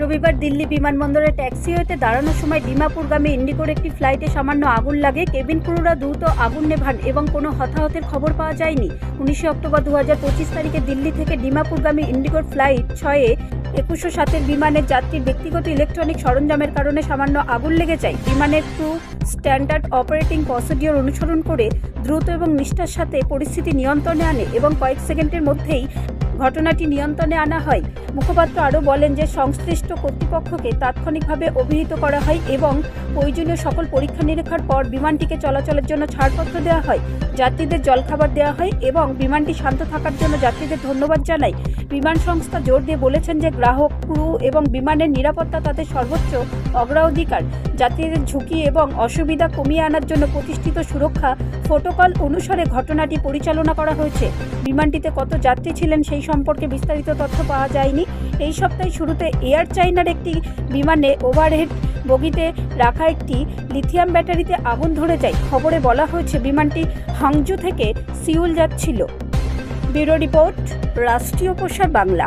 রবিবার দিল্লি বিমানবন্দরে ট্যাক্সিওয়েতে দাঁড়ানোর সময় ডিমাপুরগামী ইন্ডিগোর একটি ফ্লাইটে সামান্য আগুন লাগে। কেবিন ক্রুরা দ্রুত আগুন নেভান এবং কোনো হতাহতের খবর পাওয়া যায়নি। উনিশে অক্টোবর দু হাজার পঁচিশ তারিখে দিল্লি থেকে ডিমাপুরগামী ইন্ডিগোর ফ্লাইট ছয়ে একুশশো সাতের বিমানের যাত্রীর ব্যক্তিগত ইলেকট্রনিক সরঞ্জামের কারণে সামান্য আগুন লেগে যায়। বিমানের ক্রু স্ট্যান্ডার্ড অপারেটিং প্রসিডিওর অনুসরণ করে দ্রুত এবং নিষ্ঠার সাথে পরিস্থিতি নিয়ন্ত্রণে আনে এবং কয়েক সেকেন্ডের মধ্যেই ঘটনাটি নিয়ন্ত্রণে আনা হয়। মুখপাত্র আরও বলেন যে, সংশ্লিষ্ট কর্তৃপক্ষকে তাৎক্ষণিকভাবে অভিহিত করা হয় এবং প্রয়োজনীয় সকল পরীক্ষা নিরীক্ষার পর বিমানটিকে চলাচলের জন্য ছাড়পত্র দেওয়া হয়, যাত্রীদের জলখাবার দেওয়া হয় এবং বিমানটি শান্ত থাকার জন্য যাত্রীদের ধন্যবাদ জানাই বিমান সংস্থা জোর দিয়ে বলেছেন যে, গ্রাহক, ক্রু এবং বিমানের নিরাপত্তা তাদের সর্বোচ্চ অগ্রাধিকার। যাত্রীদের ঝুঁকি এবং অসুবিধা কমিয়ে আনার জন্য প্রতিষ্ঠিত সুরক্ষা প্রোটোকল অনুসারে ঘটনাটি পরিচালনা করা হয়েছে। বিমানটিতে কত যাত্রী ছিলেন সেই সম্পর্কে বিস্তারিত তথ্য পাওয়া যায়নি। এই সপ্তাহে শুরুতে এয়ার চাইনার একটি বিমানে ওভারহেড বগিতে রাখা একটি লিথিয়াম ব্যাটারিতে আগুন ধরে যায়। খবরে বলা হয়েছে, বিমানটি হাংজু থেকে সিউল যাচ্ছিল। ব্যুরো রিপোর্ট, রাষ্ট্রীয় প্রসার বাংলা।